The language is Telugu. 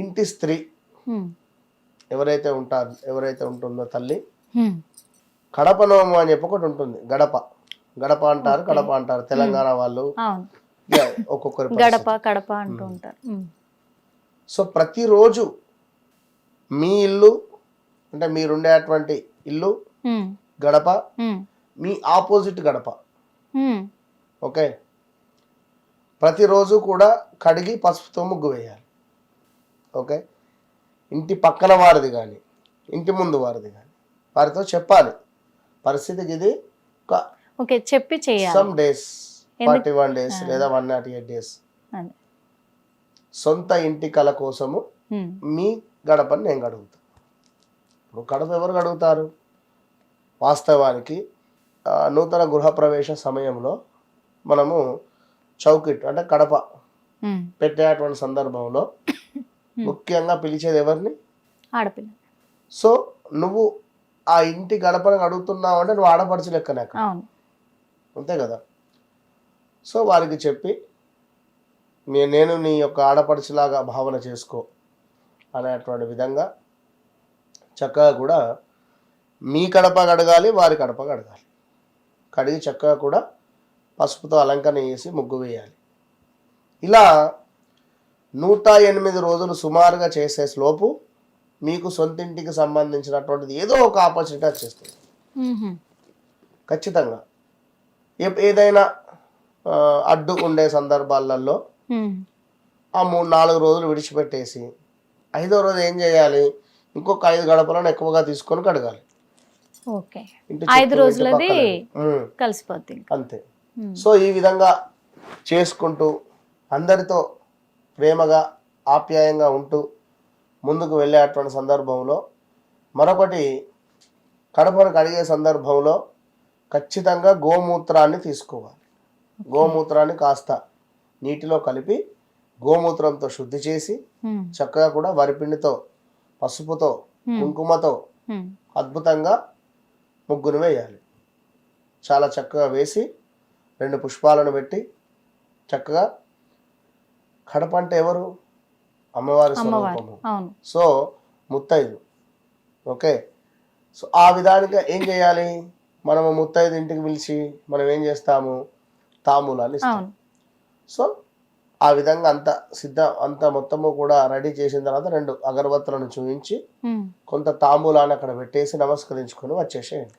ఇంటి స్త్రీ. ఎవరైతే ఉంటారు ఎవరైతే ఉంటుందో తల్లి. కడప నోము అని చెప్పి ఒకటి ఉంటుంది గడప గడప అంటారు కడప అంటారు తెలంగాణ వాళ్ళు ఒక్కొక్కరి. గడప కడప అంటూ ఉంటారు. సో ప్రతిరోజు మీ ఇల్లు అంటే మీరుండేటువంటి ఇల్లు. గడప. మీ ఆపోజిట్ గడప. ఓకే ప్రతిరోజు కూడా కడిగి పసుపుతో ముగ్గు వేయాలి ఓకే? ఇంటి పక్కన వారిది కానీ ఇంటి ముందు వారిది కానీ వారితో చెప్పాలి. పరిస్థితికి ఇది ఒక ఓకే చెప్పి చేయాలి. Some days forty one days లేదా వన్ నాట్ ఎయిట్ డేస్. సొంత ఇంటి కళ కోసము. మీ గడపని నేను గడుగుతాను ఇప్పుడు గడప ఎవరు గడుగుతారు? వాస్తవానికి నూతన గృహప్రవేశ సమయంలో మనము చౌకిట్ అంటే కడప. పెట్టేటువంటి సందర్భంలో ముఖ్యంగా పిలిచేది ఎవరిని? ఆడపిల్ల సో నువ్వు ఆ ఇంటి గడపను అడుగుతున్నావు అంటే నువ్వు ఆడపడుచు లెక్కనే అంతే కదా? సో వారికి చెప్పి నేను నీ యొక్క ఆడపడుచులాగా భావన చేసుకో అనేటువంటి విధంగా చక్కగా కూడా మీ కడప కడగాలి వారి కడప కడగాలి. కడిగి చక్కగా కూడా పసుపుతో అలంకరణ చేసి ముగ్గు వేయాలి. ఇలా నూట ఎనిమిది రోజులు సుమారుగా చేసే లోపు మీకు సొంతింటికి సంబంధించినటువంటిది ఏదో ఒక ఆపర్చునిటీ వచ్చేస్తుంది. ఖచ్చితంగా ఏదైనా అడ్డు ఉండే సందర్భాలలో. ఆ మూడు నాలుగు రోజులు విడిచిపెట్టేసి ఐదో రోజు ఏం చేయాలి ఇంకొక ఐదు గడపలను ఎక్కువగా తీసుకొని కడగాలి ఐదు రోజులది ఇంకా. అంతే. సో ఈ విధంగా చేసుకుంటూ అందరితో ప్రేమగా ఆప్యాయంగా ఉంటూ ముందుకు వెళ్ళేటువంటి సందర్భంలో మరొకటి కడపను కడిగే సందర్భంలో ఖచ్చితంగా గోమూత్రాన్ని తీసుకోవాలి గోమూత్రాన్ని కాస్త నీటిలో కలిపి గోమూత్రంతో శుద్ధి చేసి. చక్కగా కూడా వరిపిండితో పసుపుతో. కుంకుమతో. అద్భుతంగా ముగ్గును వేయాలి చాలా చక్కగా వేసి రెండు పుష్పాలను పెట్టి చక్కగా కడప అంటే ఎవరు? అమ్మవారి స్వరూపము. సో ముత్తైదు. ఓకే? సో ఆ విధానంగా ఏం చేయాలి? మనము ముత్తైదు ఇంటికి పిలిచి మనం ఏం చేస్తాము? తాంబూలాన్ని ఇస్తాం. సో ఆ విధంగా అంత సిద్ధ అంత మొత్తము కూడా రెడీ చేసిన తర్వాత రెండు అగరబత్తులను చూపించి. కొంత తాంబూలాన్ని అక్కడ పెట్టేసి నమస్కరించుకొని వచ్చేసేయండి.